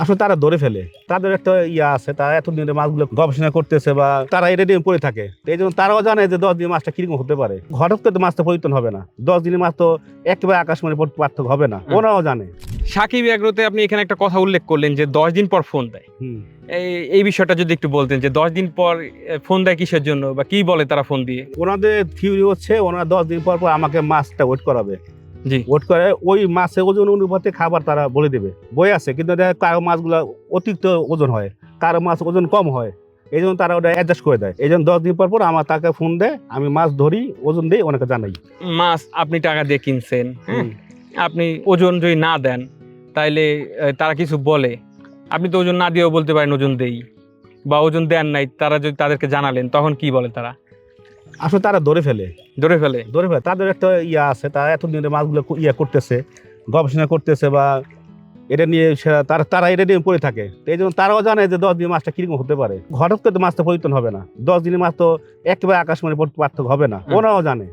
আসলে তারা ধরে ফেলে। তাদের একটা ইয়া আছে তারা এতদিন মাছগুলো গবেষণা করতেছে বা তারা এটা নিয়ে পড়ে থাকে। এই জন্য তারাও জানে যে দশ দিন মাছটা কীরকম হতে পারে। হঠাৎ করে তো মাছটা পরিবর্তন হবে না। দশ দিনের মাছ তো একেবারে আকাশমণি পার্থক্য হবে না। ওরাও জানে। সাকিব এগ্রোতে আপনি এখানে একটা কথা উল্লেখ করলেন যে দশ দিন পর ফোন দেয়। এই এই বিষয়টা যদি একটু বলতেন যে দশ দিন পর ফোন দেয় কিসের জন্য বা কি বলে তারা ফোন দিয়ে? ওনাদের থিওরি হচ্ছে ওনারা দশ দিন পর পর আমাকে মাছটা ওয়েট করাবে। জি। ওয়েট করে ওই মাছের ওজন অনুপাতে খাবার তারা বলে দেবে। বই আছে কিন্তু কারও মাছগুলো অতিরিক্ত ওজন হয় কারও মাছ ওজন কম হয় এই জন্য তারা ওটা অ্যাডজাস্ট করে দেয়। এই জন্য দশ দিন পর পর আমার তাকে ফোন দেয় আমি মাছ ধরি ওজন দিই ওনাকে জানাই। মাছ আপনি টাকা দিয়ে কিনছেন হ্যাঁ? আপনি ওজন যদি না দেন তাইলে তারা কিছু বলে। আপনি তো ওজন না দিয়েও বলতে পারেন ওজন দেই বা ওজন দেন নাই তারা যদি তাদেরকে জানালেন তখন কি বলে তারা? আসলে তারা ধরে ফেলে। ধরে ফেলে। ধরে ফেলে। তাদের একটা ইয়া আছে তারা এতদিন মাছগুলো ইয়া করতেছে গবেষণা করতেছে বা এটা নিয়ে তারা তারা এটা নিয়ে পড়ে থাকে। তো এই জন্য তারাও জানে যে দশ দিনের মাছটা কীরকম হতে পারে। হঠাৎ করে তো মাছটা পরিবর্তন হবে না। দশ দিনের মাছ তো একেবারে আকাশমণি পার্থক্য হবে না। ওনারাও ওরাও জানে।